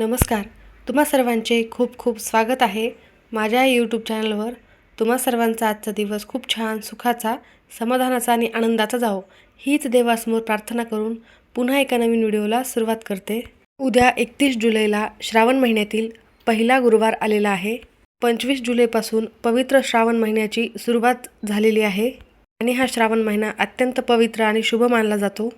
नमस्कार. तुम्हा सर्वांचे खूप खूप स्वागत आहे माझ्या यूट्यूब चॅनलवर तुम्हा सर्वांचा आजचा दिवस खूप छान सुखाचा समाधानाचा आणि आनंदाचा जावो. हीच देवासमोर प्रार्थना करून पुन्हा एका नवीन व्हिडिओला सुरुवात करते. उद्या एकतीस जुलैला श्रावण महिन्यातील पहिला गुरुवार आलेला आहे. पंचवीस जुलैपासून पवित्र श्रावण महिन्याची सुरुवात झालेली आहे आणि हा श्रावण महिना अत्यंत पवित्र आणि शुभ मानला जातो.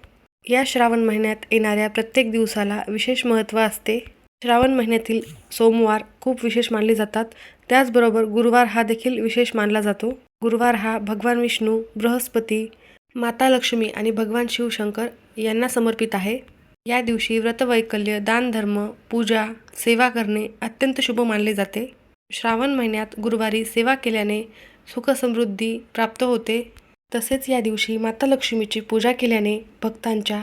या श्रावण महिन्यात येणाऱ्या प्रत्येक दिवसाला विशेष महत्त्व असते. श्रावण महिन्यातील सोमवार खूप विशेष मानले जातात. त्याचबरोबर गुरुवार हा देखील विशेष मानला जातो. गुरुवार हा भगवान विष्णू बृहस्पती माता लक्ष्मी आणि भगवान शिवशंकर यांना समर्पित आहे. या दिवशी व्रतवैकल्य दानधर्म पूजा सेवा करणे अत्यंत शुभ मानले जाते. श्रावण महिन्यात गुरुवारी सेवा केल्याने सुखसमृद्धी प्राप्त होते. तसेच या दिवशी माता लक्ष्मीची पूजा केल्याने भक्तांच्या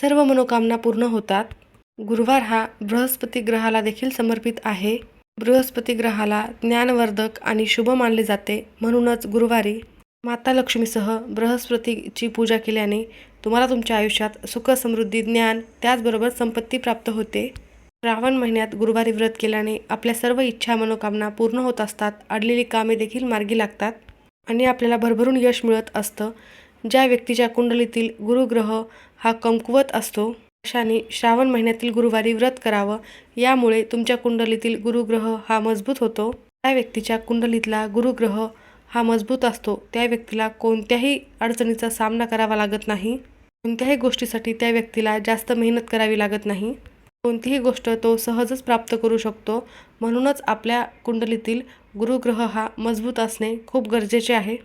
सर्व मनोकामना पूर्ण होतात. गुरुवार हा बृहस्पती ग्रहाला देखील समर्पित आहे. बृहस्पती ग्रहाला ज्ञानवर्धक आणि शुभ मानले जाते. म्हणूनच गुरुवारी माता लक्ष्मीसह बृहस्पतीची पूजा केल्याने तुम्हाला तुमच्या आयुष्यात सुख समृद्धी ज्ञान त्याचबरोबर संपत्ती प्राप्त होते. श्रावण महिन्यात गुरुवारी व्रत केल्याने आपल्या सर्व इच्छा मनोकामना पूर्ण होत असतात. अडलेली कामे देखील मार्गी लागतात आणि आपल्याला भरभरून यश मिळत असतं. ज्या व्यक्तीच्या कुंडलीतील गुरुग्रह हा कमकुवत असतो पक्षाने श्रावण महिन्यातील गुरुवारी व्रत करावं यामुळे तुमच्या कुंडलीतील गुरुग्रह हा मजबूत होतो. त्या व्यक्तीच्या कुंडलीतला गुरुग्रह हा मजबूत असतो. त्या व्यक्तीला कोणत्याही अडचणीचा सामना करावा लागत नाही. कोणत्याही गोष्टीसाठी त्या व्यक्तीला जास्त मेहनत करावी लागत नाही. कोणतीही गोष्ट तो सहजच प्राप्त करू शकतो. म्हणूनच आपल्या कुंडलीतील गुरुग्रह हा मजबूत असणे खूप गरजेचे आहे.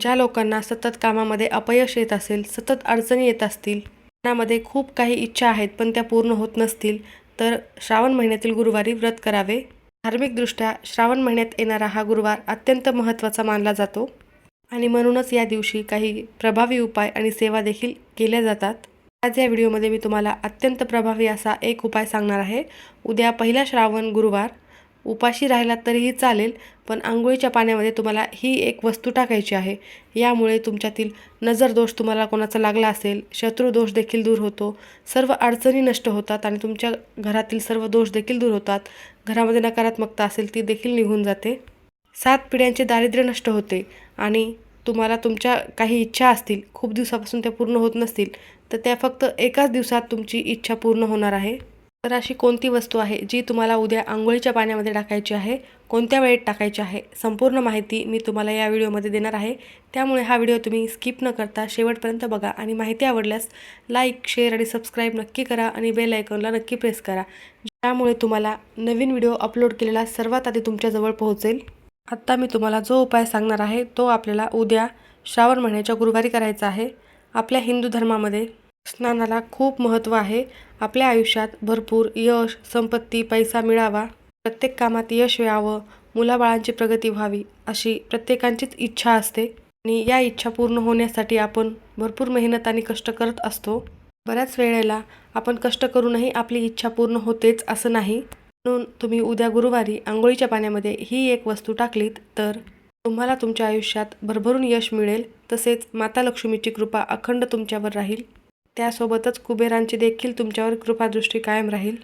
ज्या लोकांना सतत कामामध्ये अपयश येत असेल सतत अडचणी येत असतील मनामध्ये खूप काही इच्छा आहेत पण त्या पूर्ण होत नसतील. तर श्रावण महिन्यातील गुरुवारी व्रत करावे. धार्मिकदृष्ट्या श्रावण महिन्यात येणारा हा गुरुवार अत्यंत महत्त्वाचा मानला जातो. आणि म्हणूनच या दिवशी काही प्रभावी उपाय आणि सेवा देखील केल्या जातात. आज या व्हिडिओमध्ये मी तुम्हाला अत्यंत प्रभावी असा एक उपाय सांगणार आहे. उद्या पहिला श्रावण गुरुवार. उपाशी राहिलात तरीही चालेल पण आंघोळीच्या पाण्यामध्ये तुम्हाला ही एक वस्तू टाकायची आहे. यामुळे तुमच्यातील नजर दोष तुम्हाला कोणाचा लागला असेल शत्रुदोष देखील दूर होतो. सर्व अडचणी नष्ट होतात आणि तुमच्या घरातील सर्व दोष देखील दूर होतात. घरामध्ये नकारात्मकता असेल ती देखील निघून जाते. सात पिढ्यांचे दारिद्र्य नष्ट होते आणि तुम्हाला तुमच्या काही इच्छा असतील खूप दिवसापासून त्या पूर्ण होत नसतील तर त्या फक्त एकाच दिवसात तुमची इच्छा पूर्ण होणार आहे. तर अशी कोणती वस्तू आहे जी तुम्हाला उद्या आंघोळीच्या पाण्यामध्ये टाकायची आहे? कोणत्या वेळेत टाकायची आहे? संपूर्ण माहिती मी तुम्हाला या व्हिडिओमध्ये देणार आहे. त्यामुळे हा व्हिडिओ तुम्ही स्किप न करता शेवटपर्यंत बघा आणि माहिती आवडल्यास लाईक शेअर आणि सबस्क्राईब नक्की करा आणि बेल आयकॉनला नक्की प्रेस करा. त्यामुळे तुम्हाला नवीन व्हिडिओ अपलोड केलेला सर्वात आधी तुमच्याजवळ पोहोचेल. आत्ता मी तुम्हाला जो उपाय सांगणार आहे तो आपल्याला उद्या श्रावण महिन्याच्या गुरुवारी करायचा आहे. आपल्या हिंदू धर्मामध्ये स्नानाला खूप महत्त्व आहे. आपल्या आयुष्यात भरपूर यश संपत्ती पैसा मिळावा. प्रत्येक कामात यश यावं मुलाबाळांची प्रगती व्हावी अशी प्रत्येकांचीच इच्छा असते. आणि या इच्छा पूर्ण होण्यासाठी आपण भरपूर मेहनत आणि कष्ट करत असतो. बऱ्याच वेळेला आपण कष्ट करूनही आपली इच्छा पूर्ण होतेच असं नाही. म्हणून तुम्ही उद्या गुरुवारी आंघोळीच्या पाण्यामध्ये ही एक वस्तू टाकलीत तर तुम्हाला तुमच्या आयुष्यात भरभरून यश मिळेल. तसेच माता लक्ष्मीची कृपा अखंड तुमच्यावर राहील. त्यासोबतच कुबेरांची देखील तुमच्यावर कृपादृष्टी कायम राहील.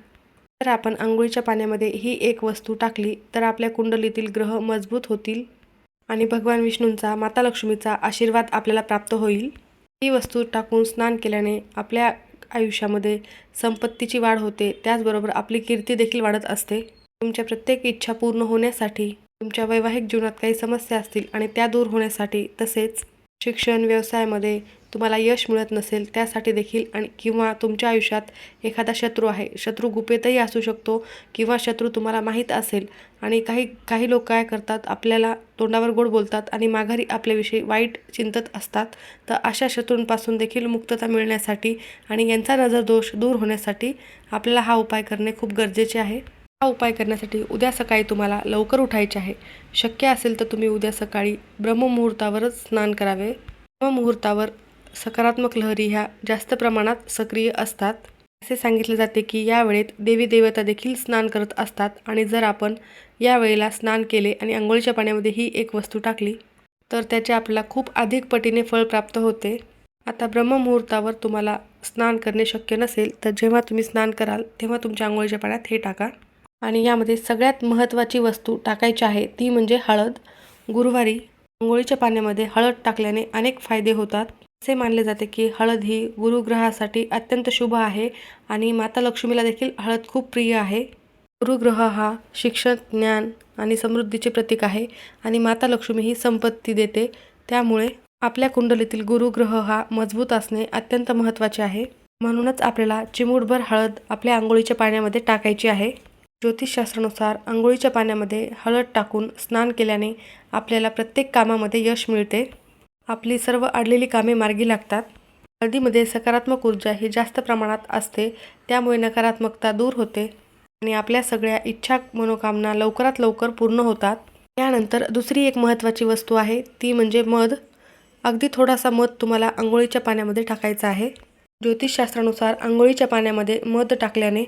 जर आपण आंघोळीच्या पाण्यामध्ये ही एक वस्तू टाकली तर आपल्या कुंडलीतील ग्रह मजबूत होतील आणि भगवान विष्णूंचा माता लक्ष्मीचा आशीर्वाद आपल्याला प्राप्त होईल. ही वस्तू टाकून स्नान केल्याने आपल्या आयुष्यामध्ये संपत्तीची वाढ होते त्याचबरोबर आपली कीर्ती देखील वाढत असते. तुमच्या प्रत्येक इच्छा पूर्ण होण्यासाठी तुमच्या वैवाहिक जीवनात काही समस्या असतील आणि त्या दूर होण्यासाठी तसेच शिक्षण व्यवसायामध्ये तुम्हाला यश मिळत नसेल त्यासाठी देखील आणि किंवा तुमच्या आयुष्यात एखादा शत्रू आहे. शत्रू गुपेतही असू शकतो किंवा शत्रू तुम्हाला माहीत असेल. आणि काही काही लोक काय करतात आपल्याला तोंडावर गोड बोलतात आणि माघारी आपल्याविषयी वाईट चिंतत असतात. तर अशा शत्रूंपासून देखील मुक्तता मिळण्यासाठी आणि यांचा नजर दोष दूर होण्यासाठी आपल्याला हा उपाय करणे खूप गरजेचे आहे. हा उपाय करण्यासाठी उद्या सकाळी तुम्हाला लवकर उठायचे आहे. शक्य असेल तर तुम्ही उद्या सकाळी ब्रह्ममुहूर्तावरच स्नान करावे. ब्रह्ममुहूर्तावर सकारात्मक लहरी ह्या जास्त प्रमाणात सक्रिय असतात. असे सांगितले जाते की या वेळेत देवी देवता देखील स्नान करत असतात आणि जर आपण या वेळेला स्नान केले आणि आंघोळीच्या पाण्यामध्ये ही एक वस्तू टाकली तर त्याचे आपल्याला खूप अधिक पटीने फळ प्राप्त होते. आता ब्रह्ममुहूर्तावर तुम्हाला स्नान करणे शक्य नसेल तर जेव्हा तुम्ही स्नान कराल तेव्हा तुमच्या आंघोळीच्या पाण्यात हे टाका. आणि यामध्ये सगळ्यात महत्त्वाची वस्तू टाकायची आहे ती म्हणजे हळद. गुरुवारी आंघोळीच्या पाण्यामध्ये हळद टाकल्याने अनेक फायदे होतात. असे मानले जाते की हळद ही गुरुग्रहासाठी अत्यंत शुभ आहे आणि माता लक्ष्मीला देखील हळद खूप प्रिय आहे. गुरुग्रह हा शिक्षण ज्ञान आणि समृद्धीचे प्रतीक आहे आणि माता लक्ष्मी ही संपत्ती देते. त्यामुळे आपल्या कुंडलीतील गुरुग्रह हा मजबूत असणे अत्यंत महत्त्वाचे आहे. म्हणूनच आपल्याला चिमूटभर हळद आपल्या आंघोळीच्या पाण्यामध्ये टाकायची आहे. ज्योतिषशास्त्रानुसार आंघोळीच्या पाण्यामध्ये हळद टाकून स्नान केल्याने आपल्याला प्रत्येक कामामध्ये यश मिळते. आपली सर्व अडलेली कामे मार्गी लागतात. हळदीमध्ये सकारात्मक ऊर्जा ही जास्त प्रमाणात असते त्यामुळे नकारात्मकता दूर होते आणि आपल्या सगळ्या इच्छा मनोकामना लवकरात लवकर पूर्ण होतात. त्यानंतर दुसरी एक महत्त्वाची वस्तू आहे ती म्हणजे मध. अगदी थोडासा मध तुम्हाला आंघोळीच्या पाण्यामध्ये टाकायचा आहे. ज्योतिषशास्त्रानुसार आंघोळीच्या पाण्यामध्ये मध टाकल्याने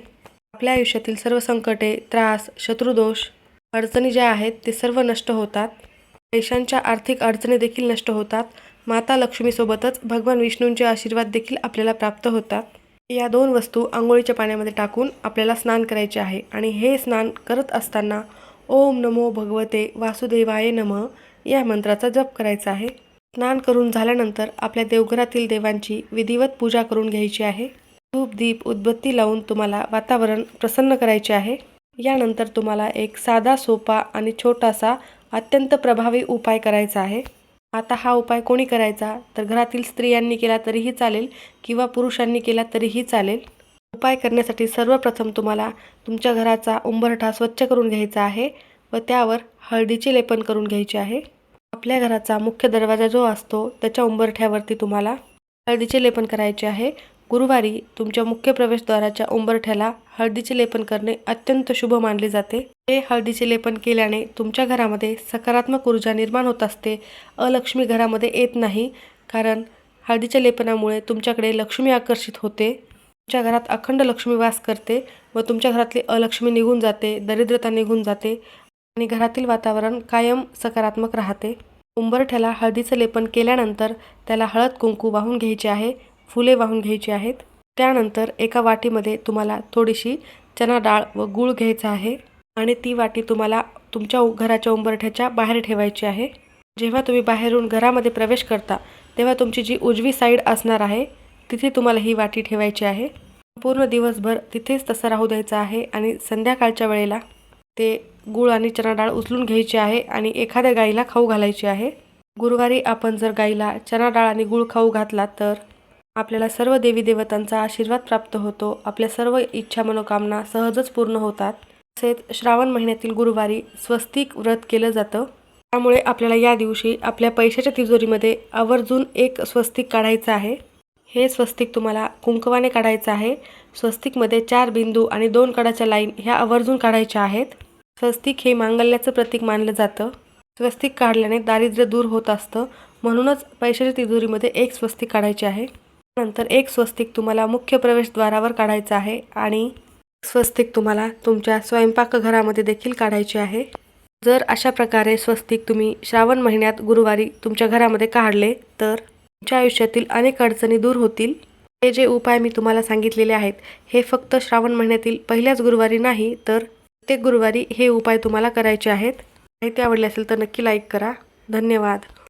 आपल्या आयुष्यातील सर्व संकटे त्रास शत्रुदोष अडचणी ज्या आहेत ते सर्व नष्ट होतात. देशांच्या आर्थिक अडचणी देखील नष्ट होतात. माता लक्ष्मीसोबतच भगवान विष्णूंचे आशीर्वाद देखील आपल्याला प्राप्त होतात. या दोन वस्तू आंघोळीच्या पाण्यामध्ये टाकून आपल्याला स्नान करायचे आहे आणि हे स्नान करत असताना ओम नमो भगवते वासुदेवाय नम या मंत्राचा जप करायचा आहे. स्नान करून झाल्यानंतर आपल्या देवघरातील देवांची विधिवत पूजा करून घ्यायची आहे. धूप दीप उदबत्ती लावून तुम्हाला वातावरण प्रसन्न करायचे आहे. यानंतर तुम्हाला एक साधा सोपा आणि छोटासा अत्यंत प्रभावी उपाय करायचा आहे. आता हा उपाय कोणी करायचा? तर घरातील स्त्रियांनी केला तरीही चालेल किंवा पुरुषांनी केला तरीही चालेल? उपाय करण्यासाठी सर्वप्रथम तुम्हाला तुमच्या घराचा उंबरठा स्वच्छ करून घ्यायचा आहे व त्यावर हळदीचे लेपन करून घ्यायचे आहे. आपल्या घराचा मुख्य दरवाजा जो असतो त्याच्या उंबरठ्यावरती तुम्हाला हळदीचे लेपन करायचे आहे. गुरुवारी तुमच्या मुख्य प्रवेशद्वाराच्या उंबरठ्याला हळदीचे लेपन करणे अत्यंत शुभ मानले जाते. हे हळदीचे लेपन केल्याने तुमच्या घरामध्ये सकारात्मक ऊर्जा निर्माण होत असते. अलक्ष्मी घरामध्ये येत नाही कारण हळदीच्या लेपनामुळे तुमच्याकडे लक्ष्मी आकर्षित होते. तुमच्या घरात अखंड लक्ष्मी वास करते व तुमच्या घरातली अलक्ष्मी निघून जाते दरिद्रता निघून जाते आणि घरातील वातावरण कायम सकारात्मक राहते. उंबरठ्याला हळदीचं लेपन केल्यानंतर त्याला हळद कुंकू वाहून घ्यायचे आहे. फुले वाहून घ्यायची आहेत. त्यानंतर एका वाटीमध्ये तुम्हाला थोडीशी चना डाळ व गूळ घ्यायचा आहे आणि ती वाटी तुम्हाला तुमच्या उ- घराच्या उंबरठ्याच्या बाहेर ठेवायची आहे. जेव्हा तुम्ही बाहेरून घरामध्ये प्रवेश करता तेव्हा तुमची जी उजवी साईड असणार आहे तिथे तुम्हाला ही वाटी ठेवायची आहे. पूर्ण दिवसभर तिथेच तसं राहू द्यायचं आहे आणि संध्याकाळच्या वेळेला ते गूळ आणि चना डाळ उचलून घ्यायची आहे आणि एखाद्या गाईला खाऊ घालायची आहे. गुरुवारी आपण जर गाईला चना डाळ आणि गूळ खाऊ घातला तर आपल्याला सर्व देवी देवतांचा आशीर्वाद प्राप्त होतो. आपल्या सर्व इच्छा मनोकामना सहजच पूर्ण होतात. तसेच श्रावण महिन्यातील गुरुवारी स्वस्तिक व्रत केलं जातं. त्यामुळे आपल्याला या दिवशी आपल्या पैशाच्या तिजोरीमध्ये आवर्जून एक स्वस्तिक काढायचं आहे. हे स्वस्तिक तुम्हाला कुंकवाने काढायचं आहे. स्वस्तिकमध्ये चार बिंदू आणि दोन कडाच्या लाईन ह्या आवर्जून काढायच्या आहेत. स्वस्तिक हे मांगल्याचं प्रतीक मानलं जातं. स्वस्तिक काढल्याने दारिद्र्य दूर होत असतं. म्हणूनच पैशाच्या तिजोरीमध्ये एक स्वस्तिक काढायचे आहे. नंतर एक स्वस्तिक तुम्हाला मुख्य प्रवेशद्वारावर काढायचं आहे आणि स्वस्तिक तुम्हाला तुमच्या स्वयंपाकघरामध्ये देखील काढायचे आहे. जर अशा प्रकारे स्वस्तिक तुम्ही श्रावण महिन्यात गुरुवारी तुमच्या घरामध्ये काढले तर तुमच्या आयुष्यातील अनेक अडचणी दूर होतील. हे जे उपाय मी तुम्हाला सांगितलेले आहेत हे फक्त श्रावण महिन्यातील पहिल्याच गुरुवारी नाही तर प्रत्येक गुरुवारी हे उपाय तुम्हाला करायचे आहेत. माहिती आवडली असेल तर नक्की लाईक करा. धन्यवाद.